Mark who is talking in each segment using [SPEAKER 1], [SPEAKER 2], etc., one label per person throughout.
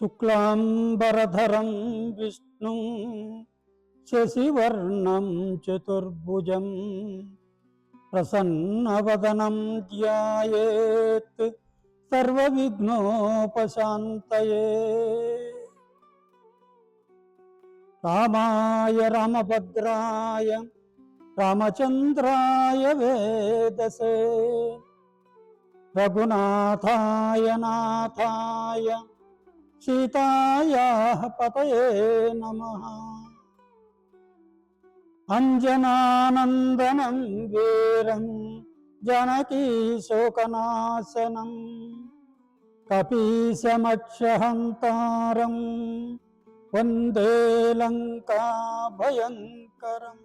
[SPEAKER 1] శుక్లాంబరధరం విష్ణు శశివర్ణం చతుర్భుజం ప్రసన్నవదనం ధ్యాయేత్ సర్వవిఘ్నోపశాంతయే. రామాయ రామభద్రాయ రామచంద్రాయ వేదసే. రఘునాథాయ నాథాయ సీతాయా పతయే నమ. అంజనానందనం వీరం జనకీ శోకనాశనం. కపీశమక్షహంతారం వందే లంకా భయంకరం.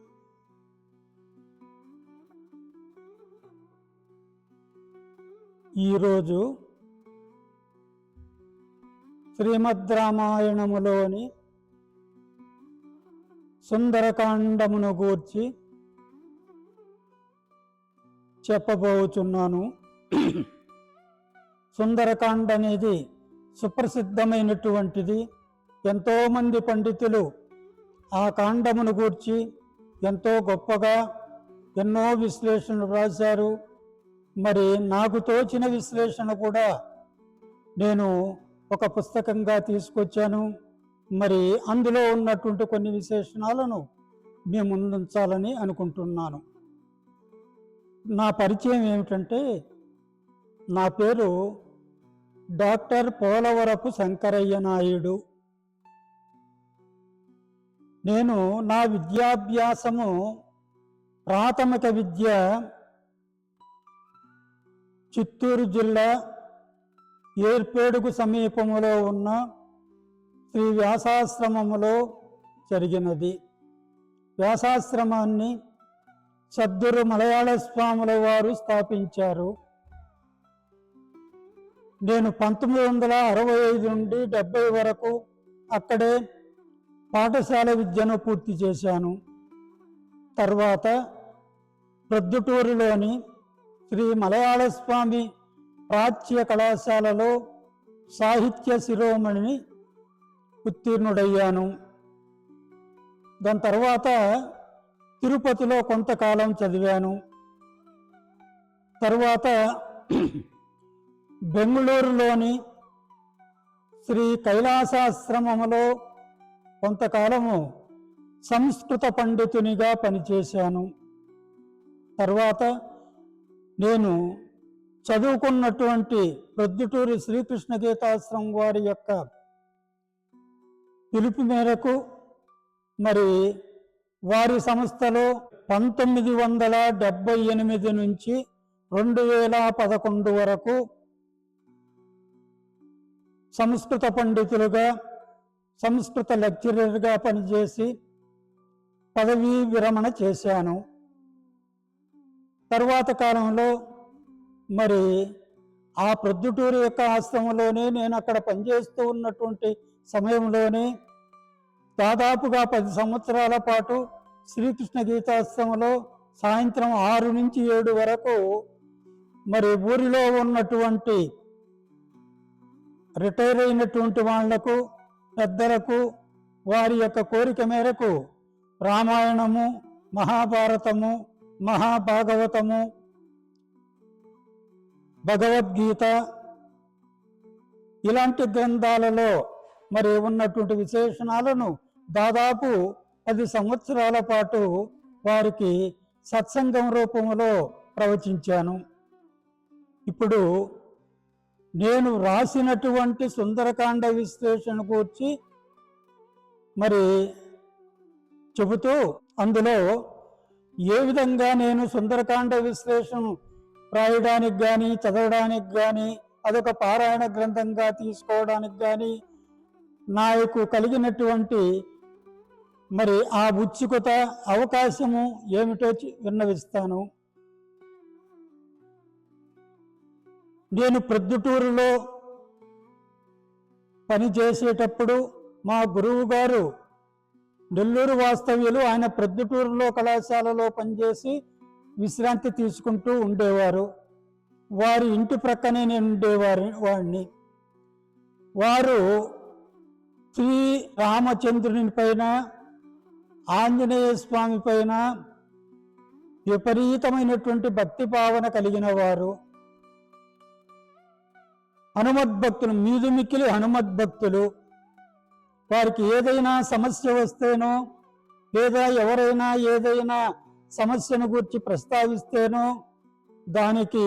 [SPEAKER 1] ఈరోజు శ్రీమద్ రామాయణములోని సుందరకాండమును గూర్చి చెప్పబోచున్నాను. సుందరకాండ అనేది సుప్రసిద్ధమైనటువంటిది. ఎంతోమంది పండితులు ఆ కాండమును గూర్చి ఎంతో గొప్పగా ఎన్నో విశ్లేషణలు రాశారు మరి నాకు తోచిన విశ్లేషణ కూడా నేను ఒక పుస్తకంగా తీసుకొచ్చాను. మరి అందులో ఉన్నటువంటి కొన్ని విశేషణాలను మీ ముందుంచాలని అనుకుంటున్నాను. నా పరిచయం ఏమిటంటే నా పేరు డాక్టర్ పోలవరపు శంకరయ్య నాయుడు. నేను నా విద్యాభ్యాసము ప్రాథమిక విద్య చిత్తూరు జిల్లా ఏర్పేడుకు సమీపములో ఉన్న శ్రీ వ్యాసాశ్రమములో జరిగినది. వ్యాసాశ్రమాన్ని సద్దురు మలయాళ స్వాముల వారు స్థాపించారు. నేను పంతొమ్మిది వందల అరవై ఐదు నుండి డెబ్బై వరకు అక్కడే పాఠశాల విద్యను పూర్తి చేశాను. తర్వాత ప్రొద్దుటూరులోని శ్రీ మలయాళ స్వామి ప్రాచ్య కళాశాలలో సాహిత్య శిరోమణిని ఉత్తీర్ణుడయ్యాను. దాని తర్వాత తిరుపతిలో కొంతకాలం చదివాను. తర్వాత బెంగళూరులోని శ్రీ కైలాసాశ్రమములో కొంతకాలము సంస్కృత పండితునిగా పనిచేశాను. తర్వాత నేను చదువుకున్నటువంటి ప్రొద్దుటూరి శ్రీకృష్ణ గీతాశ్రమం వారి యొక్క పిలుపు మేరకు మరి వారి సంస్థలో పంతొమ్మిది వందల డెబ్బై ఎనిమిది నుంచి రెండు వేల పదకొండు వరకు సంస్కృత పండితులుగా సంస్కృత లెక్చరర్గా పనిచేసి పదవీ విరమణ చేశాను. తరువాత కాలంలో మరి ఆ ప్రొద్దుటూరు యొక్క ఆశ్రమంలోనే నేను అక్కడ పనిచేస్తూ ఉన్నటువంటి సమయంలోనే దాదాపుగా పది సంవత్సరాల పాటు శ్రీకృష్ణ గీతాశ్రమంలో సాయంత్రం ఆరు నుంచి ఏడు వరకు మరి ఊరిలో ఉన్నటువంటి రిటైర్ అయినటువంటి వాళ్ళకు పెద్దలకు వారి యొక్క కోరిక మేరకు రామాయణము మహాభారతము మహాభాగవతము భగవద్గీత. ఇలాంటి గ్రంథాలలో మరి ఉన్నటువంటి విశేషణాలను దాదాపు పది సంవత్సరాల పాటు వారికి సత్సంగం రూపంలో ప్రవచించాను. ఇప్పుడు నేను రాసినటువంటి సుందరకాండ విశ్లేషణ కూర్చి మరి చెబుతూ అందులో ఏ విధంగా నేను సుందరకాండ విశ్లేషణ రాయడానికి కానీ చదవడానికి కానీ అదొక పారాయణ గ్రంథంగా తీసుకోవడానికి కానీ నాకు కలిగినటువంటి మరి ఆ ఉత్సుకత అవకాశము ఏమిటో విన్నవిస్తాను. నేను ప్రొద్దుటూరులో పని చేసేటప్పుడు మా గురువు గారు నెల్లూరు వాస్తవ్యులు ఆయన ప్రొద్దుటూరులో కళాశాలలో పనిచేసి విశ్రాంతి తీసుకుంటూ ఉండేవారు. వారి ఇంటి ప్రక్కనే నేను ఉండేవారి వాడిని. వారు శ్రీ రామచంద్రుని పైన ఆంజనేయ స్వామి పైన విపరీతమైనటువంటి భక్తి భావన కలిగిన వారు. హనుమద్భక్తులు మీదు మిక్కిలి హనుమద్భక్తులు వారికి ఏదైనా సమస్య వస్తేనో లేదా ఎవరైనా ఏదైనా సమస్యను గురించి ప్రస్తావిస్తేనో దానికి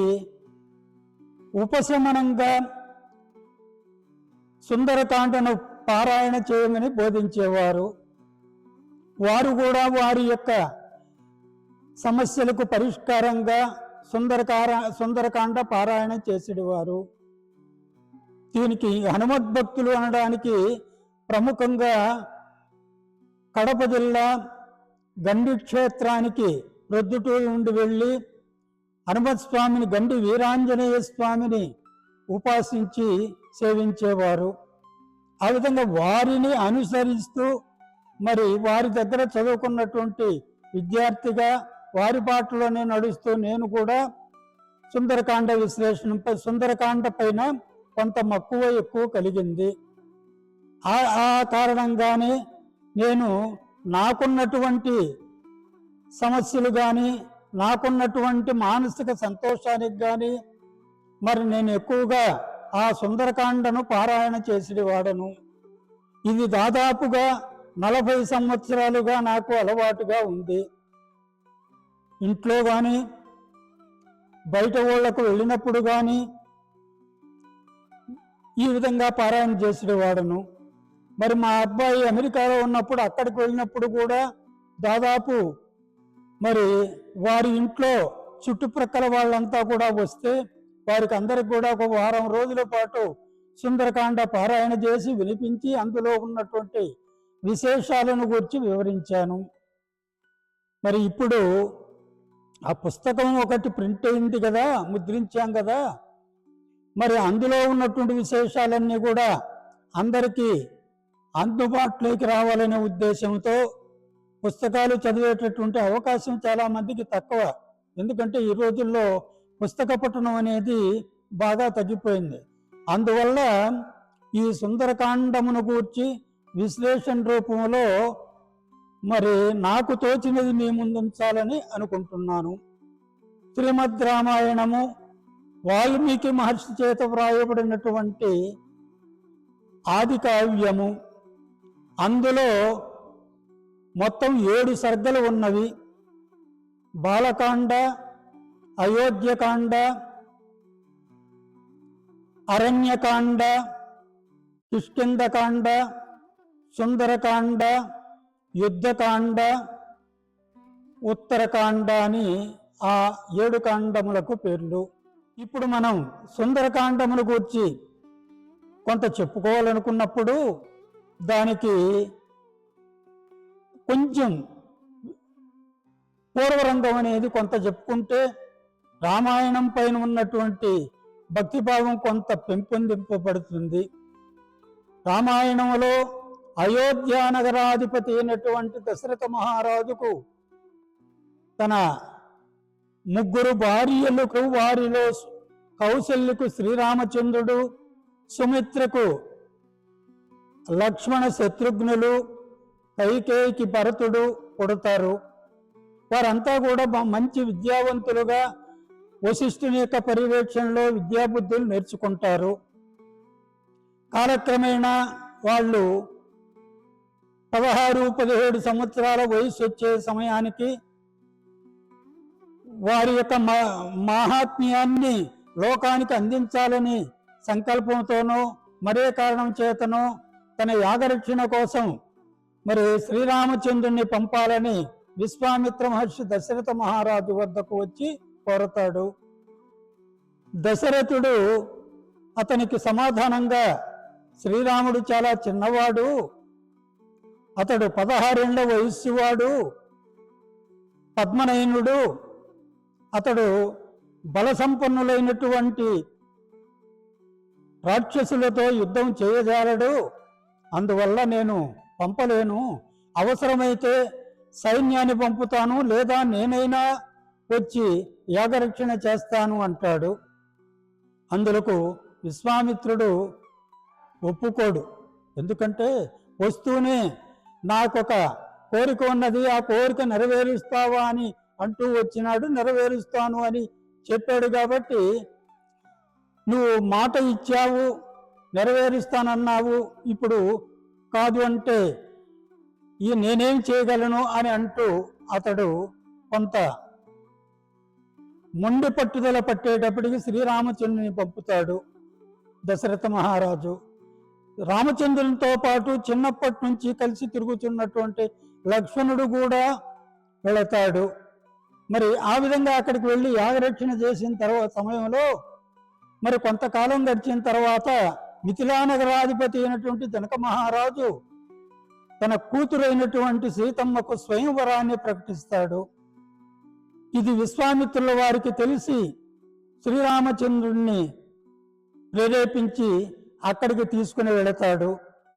[SPEAKER 1] ఉపశమనంగా సుందరకాండను పారాయణ చేయమని బోధించేవారు. వారు కూడా వారి యొక్క సమస్యలకు పరిష్కారంగా సుందరకార సుందరకాండ పారాయణ చేసేవారు దీనికి హనుమద్భక్తులు అనడానికి ప్రముఖంగా కడప జిల్లా గండి క్షేత్రానికి ప్రొద్దుటూరు నుండి వెళ్ళి హనుమత్ స్వామిని గండి వీరాంజనేయ స్వామిని ఉపాసించి సేవించేవారు. ఆ విధంగా వారిని అనుసరిస్తూ మరి వారి దగ్గర చదువుకున్నటువంటి విద్యార్థిగా వారి బాటలోనే నడుస్తూ నేను కూడా సుందరకాండ విశ్లేషణపై సుందరకాండ పైన కొంత మక్కువ ఎక్కువ కలిగింది. ఆ ఆ కారణంగానే నేను నాకున్నటువంటి సమస్యలు కానీ నాకున్నటువంటి మానసిక సంతోషానికి కానీ మరి నేను ఎక్కువగా ఆ సుందరకాండను పారాయణ చేసేవాడను ఇది దాదాపుగా నలభై సంవత్సరాలుగా నాకు అలవాటుగా ఉంది. ఇంట్లో కానీ బయట ఊళ్ళకు వెళ్ళినప్పుడు కానీ ఈ విధంగా పారాయణ చేసేవాడను మరి మా అబ్బాయి అమెరికాలో ఉన్నప్పుడు అక్కడికి వెళ్ళినప్పుడు కూడా దాదాపు మరి వారి ఇంట్లో చుట్టుప్రక్కల వాళ్ళంతా కూడా వస్తే వారికి అందరికి కూడా ఒక వారం రోజుల పాటు సుందరకాండ పారాయణ చేసి వినిపించి అందులో ఉన్నటువంటి విశేషాలను గురించి వివరించాను. మరి ఇప్పుడు ఆ పుస్తకం ఒకటి ప్రింట్ అయింది కదా ముద్రించాం కదా. మరి అందులో ఉన్నటువంటి విశేషాలన్నీ కూడా అందరికీ అందుబాటులోకి రావాలనే ఉద్దేశంతో పుస్తకాలు చదివేటటువంటి అవకాశం చాలా మందికి తక్కువ. ఎందుకంటే ఈ రోజుల్లో పుస్తక పఠనం అనేది బాగా తగ్గిపోయింది. అందువల్ల ఈ సుందరకాండమును గూర్చి విశ్లేషణ రూపంలో మరి నాకు తోచినది మీ ముందుంచాలని అనుకుంటున్నాను. శ్రీమద్ రామాయణము వాల్మీకి మహర్షి చేత వ్రాయబడినటువంటి ఆది కావ్యము అందులో మొత్తం ఏడు సర్గలు ఉన్నవి. బాలకాండ అయోధ్యకాండ అరణ్యకాండ కిష్కిందకాండ సుందరకాండ యుద్ధకాండ ఉత్తరకాండ అని ఆ ఏడు కాండములకు పేర్లు. ఇప్పుడు మనం సుందరకాండమును గూర్చి కొంత చెప్పుకోవాలనుకున్నప్పుడు దానికి కొంచెం పూర్వరంగం అనేది కొంత చెప్పుకుంటే రామాయణం పైన ఉన్నటువంటి భక్తిభావం కొంత పెంపొందింపబడుతుంది. రామాయణంలో అయోధ్య నగరాధిపతి అయినటువంటి దశరథ మహారాజుకు తన ముగ్గురు భార్యలకు వారిలో కౌశల్యకు శ్రీరామచంద్రుడు సుమిత్రకు లక్ష్మణ శత్రుఘ్నులు కైకేయికి భరతుడు పుడతారు. వారంతా కూడా మంచి విద్యావంతులుగా వశిష్ఠుని యొక్క పర్యవేక్షణలో విద్యాబుద్ధులు నేర్చుకుంటారు. కాలక్రమేణా వాళ్ళు పదహారు పదిహేడు సంవత్సరాల వయసు వచ్చే సమయానికి వారి యొక్క మా- మాహాత్మ్యాన్ని లోకానికి అందించాలని సంకల్పంతోనో మరే కారణం చేతనో తన యాగరక్షణ కోసం మరి శ్రీరామచంద్రుణ్ణి పంపాలని విశ్వామిత్ర మహర్షి దశరథ మహారాజు వద్దకు వచ్చి కోరతాడు. దశరథుడు అతనికి సమాధానంగా శ్రీరాముడు చాలా చిన్నవాడు అతడు పదహారేళ్ళ వయస్సు వాడు పద్మనయనుడు అతడు బలసంపన్నులైనటువంటి రాక్షసులతో యుద్ధం చేయజాలడు. అందువల్ల నేను పంపలేను. అవసరమైతే సైన్యాన్ని పంపుతాను లేదా నేనైనా వచ్చి యాగరక్షణ చేస్తాను అంటాడు. అందులకు విశ్వామిత్రుడు ఒప్పుకోడు. ఎందుకంటే వస్తూనే నాకొక కోరిక ఉన్నది ఆ కోరిక నెరవేరుస్తావా అని అంటూ వచ్చినాడు నెరవేరుస్తాను అని చెప్పాడు కాబట్టి నువ్వు మాట ఇచ్చావు నెరవేరుస్తానన్నావు. ఇప్పుడు కాదు అంటే ఈ నేనేం చేయగలను అని అంటూ అతడు కొంత మొండి పట్టుదల పట్టేటప్పటికి శ్రీరామచంద్రుని పంపుతాడు దశరథ మహారాజు. రామచంద్రునితో పాటు చిన్నప్పటి నుంచి కలిసి తిరుగుతున్నటువంటి లక్ష్మణుడు కూడా వెళతాడు. మరి ఆ విధంగా అక్కడికి వెళ్ళి యాగరక్షణ చేసిన తర్వాత సమయంలో మరి కొంతకాలం గడిచిన తర్వాత మిథిలానగరాధిపతి అయినటువంటి జనక మహారాజు తన కూతురైనటువంటి సీతమ్మకు స్వయంవరాన్ని ప్రకటిస్తాడు. ఇది విశ్వామిత్రుల వారికి తెలిసి శ్రీరామచంద్రుణ్ణి ప్రేరేపించి అక్కడికి తీసుకుని వెళతాడు.